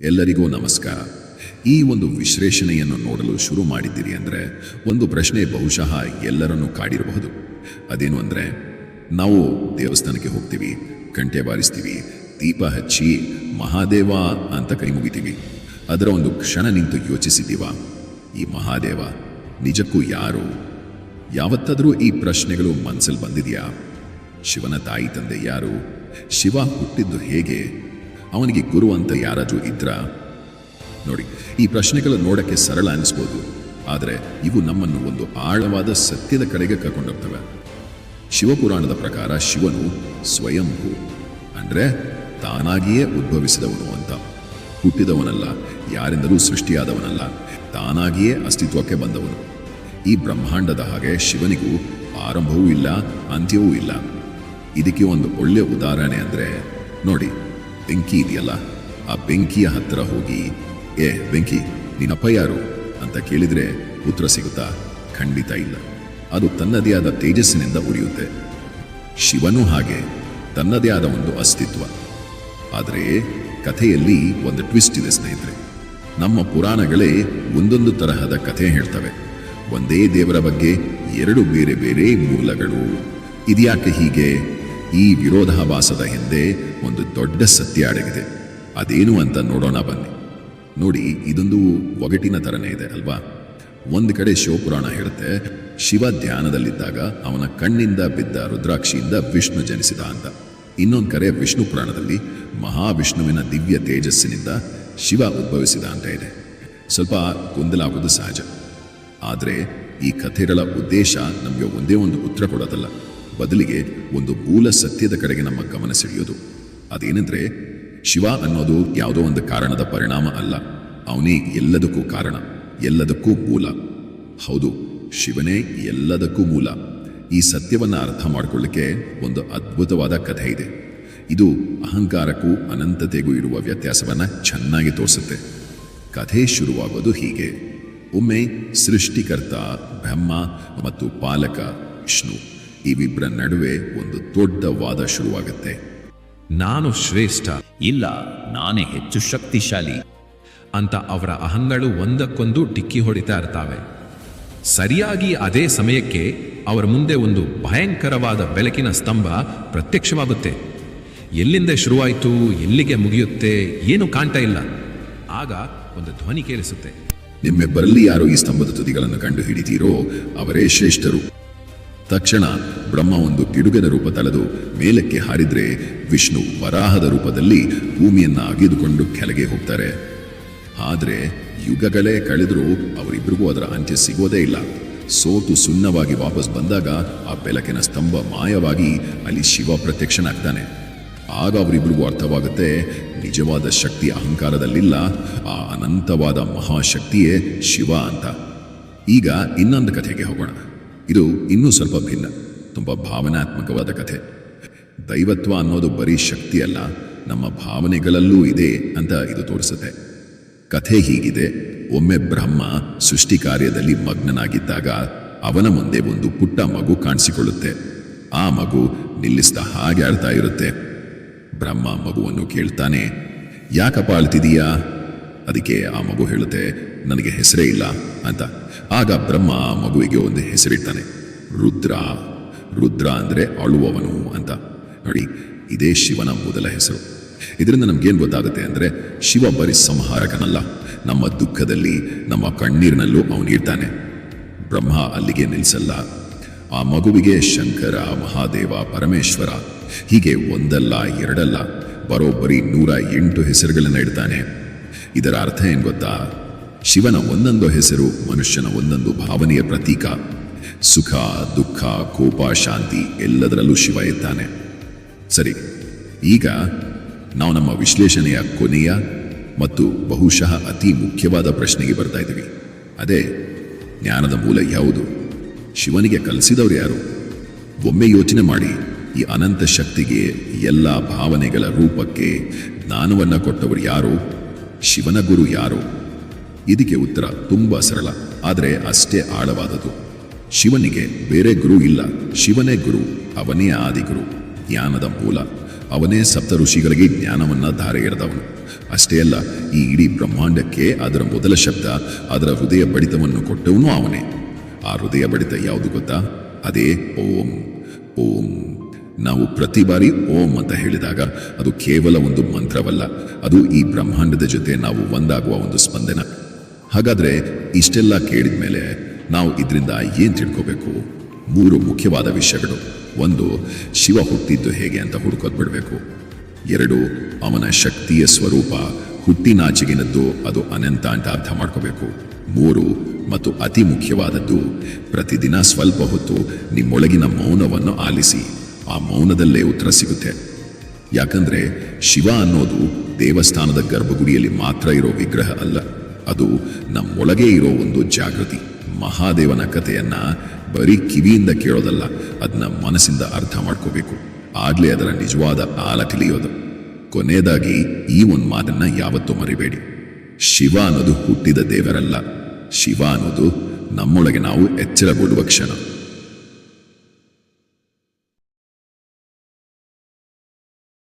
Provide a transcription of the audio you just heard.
ಎಲ್ಲರಿಗೂ ನಮಸ್ಕಾರ. ಈ ಒಂದು ವಿಶ್ಲೇಷಣೆಯನ್ನು ನೋಡಲು ಶುರು ಮಾಡಿದ್ದೀರಿ ಅಂದರೆ ಒಂದು ಪ್ರಶ್ನೆ ಬಹುಶಃ ಎಲ್ಲರನ್ನೂ ಕಾಡಿರಬಹುದು. ಅದೇನು ಅಂದರೆ, ನಾವು ದೇವಸ್ಥಾನಕ್ಕೆ ಹೋಗ್ತೀವಿ, ಗಂಟೆ ಬಾರಿಸ್ತೀವಿ, ದೀಪ ಹಚ್ಚಿ ಮಹಾದೇವ ಅಂತ ಕೈ ಮುಗಿತೀವಿ. ಅದರ ಒಂದು ಕ್ಷಣ ನಿಂತು ಯೋಚಿಸಿದ್ದೀವ? ಈ ಮಹಾದೇವ ನಿಜಕ್ಕೂ ಯಾರು? ಯಾವತ್ತಾದರೂ ಈ ಪ್ರಶ್ನೆಗಳು ಮನಸ್ಸಲ್ಲಿ ಬಂದಿದೆಯಾ? ಶಿವನ ತಾಯಿ ತಂದೆ ಯಾರು? ಶಿವ ಹುಟ್ಟಿದ್ದು ಹೇಗೆ? ಅವನಿಗೆ ಗುರು ಅಂತ ಯಾರಾದರೂ ಇದ್ರ? ನೋಡಿ, ಈ ಪ್ರಶ್ನೆಗಳು ನೋಡಕ್ಕೆ ಸರಳ ಅನಿಸ್ಬೋದು. ಆದರೆ ಇವು ನಮ್ಮನ್ನು ಒಂದು ಆಳವಾದ ಸತ್ಯದ ಕಡೆಗೆ ಕರ್ಕೊಂಡೋಗ್ತವೆ. ಶಿವಪುರಾಣದ ಪ್ರಕಾರ ಶಿವನು ಸ್ವಯಂಭೂ. ಅಂದರೆ ತಾನಾಗಿಯೇ ಉದ್ಭವಿಸಿದವನು ಅಂತ. ಹುಟ್ಟಿದವನಲ್ಲ, ಯಾರಿಂದಲೂ ಸೃಷ್ಟಿಯಾದವನಲ್ಲ, ತಾನಾಗಿಯೇ ಅಸ್ತಿತ್ವಕ್ಕೆ ಬಂದವನು. ಈ ಬ್ರಹ್ಮಾಂಡದ ಹಾಗೆ ಶಿವನಿಗೂ ಆರಂಭವೂ ಇಲ್ಲ, ಅಂತ್ಯವೂ ಇಲ್ಲ. ಇದಕ್ಕೆ ಒಂದು ಒಳ್ಳೆಯ ಉದಾಹರಣೆ ಅಂದರೆ, ನೋಡಿ ಬೆಂಕಿ ಇದೆಯಲ್ಲ? ಆ ಬೆಂಕಿಯ ಹತ್ತಿರ ಹೋಗಿ, ಏ, ಬೆಂಕಿ ನಿನ್ನಪ್ಪ ಯಾರು? ಅಂತ ಕೇಳಿದರೆ ಉತ್ತರ ಸಿಗುತ್ತಾ, ಖಂಡಿತ ಇಲ್ಲ. ಅದು ತನ್ನದೇ ಆದ ತೇಜಸ್ಸಿನಿಂದ ಉರಿಯುತ್ತೆ. ಶಿವನು ಹಾಗೆ, ತನ್ನದೇ ಆದ ಒಂದು ಅಸ್ತಿತ್ವ. ಆದರೆ ಕಥೆಯಲ್ಲಿ ಒಂದು ಟ್ವಿಸ್ಟ್ ಇದೆ ಸ್ನೇಹಿತರೆ. ನಮ್ಮ ಪುರಾಣಗಳೇ ಒಂದೊಂದು ತರಹದ ಕಥೆ ಹೇಳ್ತವೆ. ಒಂದೇ ದೇವರ ಬಗ್ಗೆ ಎರಡು ಬೇರೆ ಬೇರೆ ಮೂಲಗಳು. ಇದ್ಯಾಕೆ ಹೀಗೆ? ಈ ವಿರೋಧಾಭಾಸದ ಹಿಂದೆ ಒಂದು ದೊಡ್ಡ ಸತ್ಯ ಅಡಗಿದೆ. ಅದೇನು ಅಂತ ನೋಡೋಣ ಬನ್ನಿ. ನೋಡಿ, ಇದೊಂದು ಒಗಟಿನ ಥರನೇ ಇದೆ ಅಲ್ವಾ? ಒಂದು ಕಡೆ ಶಿವಪುರಾಣ ಹೇಳುತ್ತೆ ಶಿವ ಧ್ಯಾನದಲ್ಲಿದ್ದಾಗ ಅವನ ಕಣ್ಣಿಂದ ಬಿದ್ದ ರುದ್ರಾಕ್ಷಿಯಿಂದ ವಿಷ್ಣು ಜನಿಸಿದ ಅಂತ. ಇನ್ನೊಂದು ಕಡೆ ವಿಷ್ಣು ಪುರಾಣದಲ್ಲಿ ಮಹಾವಿಷ್ಣುವಿನ ದಿವ್ಯ ತೇಜಸ್ಸಿನಿಂದ ಶಿವ ಉದ್ಭವಿಸಿದ ಅಂತ ಇದೆ. ಸ್ವಲ್ಪ ಗೊಂದಲ ಸಹಜ. ಆದರೆ ಈ ಕಥೆಗಳ ಉದ್ದೇಶ ನಮಗೆ ಒಂದೇ ಒಂದು ಉತ್ತರ ಕೊಡೋದಲ್ಲ. ಬದಲಿಗೆ ಒಂದು ಮೂಲ ಸತ್ಯದ ಕಡೆಗೆ ನಮ್ಮ ಗಮನ ಸೆಳೆಯೋದು. ಅದೇನೆಂದರೆ, ಶಿವ ಅನ್ನೋದು ಯಾವುದೋ ಒಂದು ಕಾರಣದ ಪರಿಣಾಮ ಅಲ್ಲ. ಅವನೇ ಎಲ್ಲದಕ್ಕೂ ಕಾರಣ, ಎಲ್ಲದಕ್ಕೂ ಮೂಲ. ಹೌದು, ಶಿವನೇ ಎಲ್ಲದಕ್ಕೂ ಮೂಲ. ಈ ಸತ್ಯವನ್ನು ಅರ್ಥ ಮಾಡಿಕೊಳ್ಳಿಕ್ಕೆ ಒಂದು ಅದ್ಭುತವಾದ ಕಥೆ ಇದೆ. ಇದು ಅಹಂಕಾರಕ್ಕೂ ಅನಂತತೆಗೂ ಇರುವ ವ್ಯತ್ಯಾಸವನ್ನು ಚೆನ್ನಾಗಿ ತೋರಿಸುತ್ತೆ. ಕಥೆ ಶುರುವಾಗೋದು ಹೀಗೆ. ಒಮ್ಮೆ ಸೃಷ್ಟಿಕರ್ತ ಬ್ರಹ್ಮ ಮತ್ತು ಪಾಲಕ ವಿಷ್ಣು. ಇವಿಬ್ಬರ ನಡುವೆ ಒಂದು ದೊಡ್ಡ ವಾದ ಶುರುವಾಗುತ್ತೆ. ನಾನು ಶ್ರೇಷ್ಠ, ಇಲ್ಲ, ನಾನೇ ಹೆಚ್ಚು ಶಕ್ತಿಶಾಲಿ ಅಂತ ಅವರ ಅಹಂಗಳು ಒಂದಕ್ಕೊಂದು ಡಿಕ್ಕಿ ಹೊಡಿತಾ ಇರ್ತಾವೆ. ಸರಿಯಾಗಿ ಅದೇ ಸಮಯಕ್ಕೆ ಅವರ ಮುಂದೆ ಒಂದು ಭಯಂಕರವಾದ ಬೆಳಕಿನ ಸ್ತಂಭ ಪ್ರತ್ಯಕ್ಷವಾಗುತ್ತೆ. ಎಲ್ಲಿಂದ ಶುರುವಾಯಿತು, ಎಲ್ಲಿಗೆ ಮುಗಿಯುತ್ತೆ, ಏನು ಕಾಣ್ತಾ ಇಲ್ಲ. ಆಗ ಒಂದು ಧ್ವನಿ ಕೇಳಿಸುತ್ತೆ. ನಿಮ್ಮಿಬ್ಬರಲ್ಲಿ ಯಾರು ಈ ಸ್ತಂಭದ ತುದಿಗಳನ್ನು ಕಂಡು ಹಿಡಿತೀರೋ ಅವರೇ ಶ್ರೇಷ್ಠರು. ತಕ್ಷಣ ಬ್ರಹ್ಮ ಒಂದು ಗಿಡುಗನ ರೂಪ ತಳೆದು ಮೇಲಕ್ಕೆ ಹಾರಿದ್ರೆ ವಿಷ್ಣು ವರಾಹದ ರೂಪದಲ್ಲಿ ಭೂಮಿಯನ್ನ ಅಗೆದುಕೊಂಡು ಕೆಳಗೆ ಹೋಗ್ತಾರೆ. ಆದರೆ ಯುಗಗಳೇ ಕಳೆದರೂ ಅವರಿಬ್ಬರಿಗೂ ಅದರ ಅಂತ್ಯ ಸಿಗೋದೇ ಇಲ್ಲ. ಸೋತು ಸುಣ್ಣವಾಗಿ ವಾಪಸ್ ಬಂದಾಗ ಆ ಬೆಳಕಿನ ಸ್ತಂಭ ಮಾಯವಾಗಿ ಅಲ್ಲಿ ಶಿವ ಪ್ರತ್ಯಕ್ಷನಾಗ್ತಾನೆ. ಆಗ ಅವರಿಬ್ಬರಿಗೂ ಅರ್ಥವಾಗುತ್ತೆ ನಿಜವಾದ ಶಕ್ತಿ ಅಹಂಕಾರದಲ್ಲಿಲ್ಲ, ಆ ಅನಂತವಾದ ಮಹಾಶಕ್ತಿಯೇ ಶಿವ ಅಂತ. ಈಗ ಇನ್ನೊಂದು ಕಥೆಗೆ ಹೋಗೋಣ. ಇದು ಇನ್ನೂ ಸ್ವಲ್ಪ ಭಿನ್ನ. ತುಂಬ ಭಾವನಾತ್ಮಕವಾದ ಕಥೆ. ದೈವತ್ವ ಅನ್ನೋದು ಬರೀ ಶಕ್ತಿಯಲ್ಲ, ನಮ್ಮ ಭಾವನೆಗಳಲ್ಲೂ ಇದೆ ಅಂತ ಇದು ತೋರಿಸುತ್ತೆ. ಕಥೆ ಹೀಗಿದೆ, ಒಮ್ಮೆ ಬ್ರಹ್ಮ ಸೃಷ್ಟಿ ಕಾರ್ಯದಲ್ಲಿ ಮಗ್ನನಾಗಿದ್ದಾಗ ಅವನ ಮುಂದೆ ಒಂದು ಪುಟ್ಟ ಮಗು ಕಾಣಿಸಿಕೊಳ್ಳುತ್ತೆ. ಆ ಮಗು ನಿಲ್ಲಿಸಿದ ಹಾಗೆ ಆಡ್ತಾ ಇರುತ್ತೆ. ಬ್ರಹ್ಮ ಮಗುವನ್ನು ಕೇಳ್ತಾನೆ, ಯಾಕಪ್ಪ ಅಳ್ತಿದೀಯಾ? ಅದಕ್ಕೆ ಆ ಮಗು ಹೇಳುತ್ತೆ, ನನಗೆ ಹೆಸರೇ ಇಲ್ಲ ಅಂತ. ಆಗ ಬ್ರಹ್ಮ ಆ ಮಗುವಿಗೆ ಒಂದು ಹೆಸರಿಡ್ತಾನೆ. ರುದ್ರ ರುದ್ರ ಅಂದರೆ ಅಳುವವನು ಅಂತ. ನೋಡಿ, ಇದೇ ಶಿವನ ಮೊದಲ ಹೆಸರು. ಇದರಿಂದ ನಮ್ಗೇನು ಗೊತ್ತಾಗುತ್ತೆ ಅಂದರೆ, ಶಿವ ಬರೀ ಸಂಹಾರಕನಲ್ಲ. ನಮ್ಮ ದುಃಖದಲ್ಲಿ, ನಮ್ಮ ಕಣ್ಣೀರಿನಲ್ಲೂ ಅವನಿರ್ತಾನೆ ಬ್ರಹ್ಮ ಅಲ್ಲಿಗೆ ನಿಲ್ಲಿಸಲ್ಲ ಆ ಮಗುವಿಗೆ ಶಂಕರ, ಮಹಾದೇವ, ಪರಮೇಶ್ವರ, ಹೀಗೆ ಒಂದಲ್ಲ, ಎರಡಲ್ಲ ಬರೋಬ್ಬರಿ ನೂರ ಎಂಟು ಹೆಸರುಗಳನ್ನು ಇಡ್ತಾನೆ. ಇದರ ಅರ್ಥ ಏನು ಗೊತ್ತಾ? ಶಿವನ ಒಂದೊಂದು ಹೆಸರು, ಮನುಷ್ಯನ ಒಂದೊಂದು ಭಾವನೆಯ ಪ್ರತೀಕ. ಸುಖ, ದುಃಖ, ಕೋಪ, ಶಾಂತಿ ಎಲ್ಲದರಲ್ಲೂ ಶಿವ ಇದ್ದಾನೆ ಸರಿ, ಈಗ ನಾವು ನಮ್ಮ ವಿಶ್ಲೇಷಣೆಯ ಕೊನೆಯ ಮತ್ತು ಬಹುಶಃ ಅತಿ ಮುಖ್ಯವಾದ ಪ್ರಶ್ನೆಗೆ ಬರ್ತಾ ಇದ್ದೀವಿ. ಅದೇ, ಜ್ಞಾನದ ಮೂಲ ಯಾವುದು? ಶಿವನಿಗೆ ಕಲಿಸಿದವರು ಯಾರು? ಒಮ್ಮೆ ಯೋಚನೆ ಮಾಡಿ, ಈ ಅನಂತ ಶಕ್ತಿಗೆ, ಎಲ್ಲ ಭಾವನೆಗಳ ರೂಪಕ್ಕೆ ಜ್ಞಾನವನ್ನು ಕೊಟ್ಟವರು ಯಾರು? ಶಿವನ ಗುರು ಯಾರು? ಇದಕ್ಕೆ ಉತ್ತರ ತುಂಬ ಸರಳ, ಆದರೆ ಅಷ್ಟೇ ಆಳವಾದದು ಶಿವನಿಗೆ ಬೇರೆ ಗುರು ಇಲ್ಲ, ಶಿವನೇ ಗುರು, ಅವನೇ ಆದಿಗುರು. ಜ್ಞಾನದ ಮೂಲ, ಅವನೇ ಸಪ್ತ ಋಷಿಗಳಿಗೆ ಜ್ಞಾನವನ್ನು ಧಾರೆ ಎರೆದವನು. ಅಷ್ಟೇ ಅಲ್ಲ, ಈ ಇಡೀ ಬ್ರಹ್ಮಾಂಡಕ್ಕೆ ಅದರ ಮೊದಲ ಶಬ್ದ, ಅದರ ಹೃದಯ ಬಡಿತವನ್ನು ಕೊಟ್ಟವನು ಅವನೇ. ಆ ಹೃದಯ ಬಡಿತ ಯಾವುದು ಗೊತ್ತಾ? ಅದೇ ಓಂ ಓಂ. ನಾವು ಪ್ರತಿ ಬಾರಿ ಓಂ ಅಂತ ಹೇಳಿದಾಗ ಅದು ಕೇವಲ ಒಂದು ಮಂತ್ರವಲ್ಲ. ಅದು ಈ ಬ್ರಹ್ಮಾಂಡದ ಜೊತೆ ನಾವು ಒಂದಾಗುವ ಒಂದು ಸ್ಪಂದನ. ಹಾಗಾದ್ರೆ ಇಷ್ಟೆಲ್ಲ ಕೇಳಿದ ಮೇಲೆ ನಾವು ಇದರಿಂದ ಏನು ತಿಳ್ಕೋಬೇಕು? ಮೂರು ಮುಖ್ಯವಾದ ವಿಷಯಗಳು. ಒಂದು, ಶಿವ ಹುಟ್ಟಿದ್ದು ಹೇಗೆ ಅಂತ ಹುಡುಕೋದ್ ಬಿಡಬೇಕು. ಎರಡು, ಅವನ ಶಕ್ತಿಯ ಸ್ವರೂಪ ಹುಟ್ಟಿನಾಚೆಗಿನದ್ದು ಅದು ಅನಂತ ಅಂತ ಅರ್ಥ ಮಾಡ್ಕೋಬೇಕು. ಮೂರು, ಮತ್ತು ಅತಿ ಮುಖ್ಯವಾದದ್ದು ಪ್ರತಿದಿನ ಸ್ವಲ್ಪ ಹೊತ್ತು ನಿಮ್ಮೊಳಗಿನ ಮೌನವನ್ನು ಆಲಿಸಿ. ಆ ಮೌನದಲ್ಲೇ ಉತ್ತರ ಸಿಗುತ್ತೆ. ಯಾಕಂದ್ರೆ ಶಿವ ಅನ್ನೋದು ದೇವಸ್ಥಾನದ ಗರ್ಭಗುಡಿಯಲ್ಲಿ ಮಾತ್ರ ಇರೋ ವಿಗ್ರಹ ಅಲ್ಲ. ಅದು ನಮ್ಮೊಳಗೆ ಇರೋ ಒಂದು ಜಾಗೃತಿ. ಮಹಾದೇವನ ಕಥೆಯನ್ನ ಬರೀ ಕಿವಿಯಿಂದ ಕೇಳೋದಲ್ಲ ಅದನ್ನ ಮನಸ್ಸಿಂದ ಅರ್ಥ ಮಾಡ್ಕೋಬೇಕು. ಆಗ್ಲೇ ಅದರ ನಿಜವಾದ ಆಲ ತಿಳಿಯೋದು. ಕೊನೆಯದಾಗಿ ಈ ಒಂದು ಮಾತನ್ನ ಯಾವತ್ತೂ ಮರಿಬೇಡಿ. ಶಿವ ಅನ್ನೋದು ಹುಟ್ಟಿದ ದೇವರಲ್ಲ. ಶಿವ ಅನ್ನೋದು ನಮ್ಮೊಳಗೆ ನಾವು ಎಚ್ಚರಗೊಳ್ಳುವ ಕ್ಷಣ.